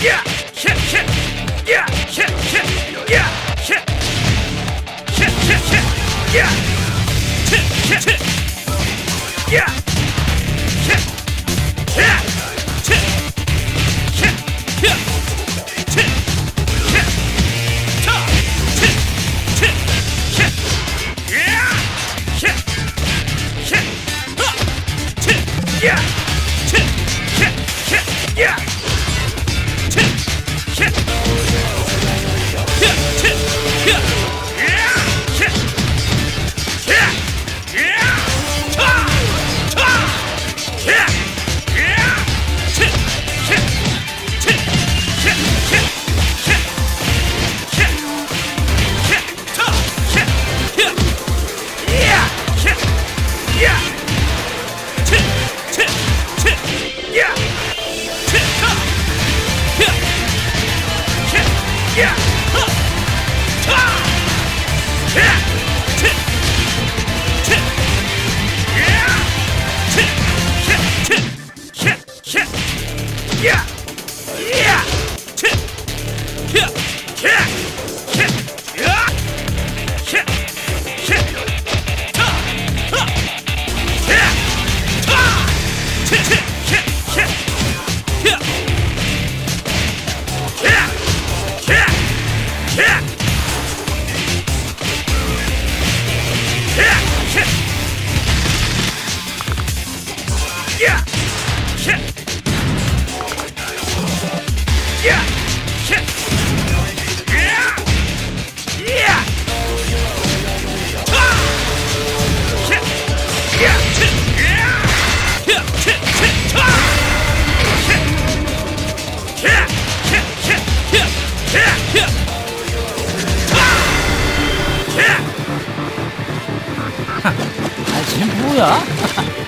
Yeah! Yeah! Yeah! 아, 쟤 뭐야?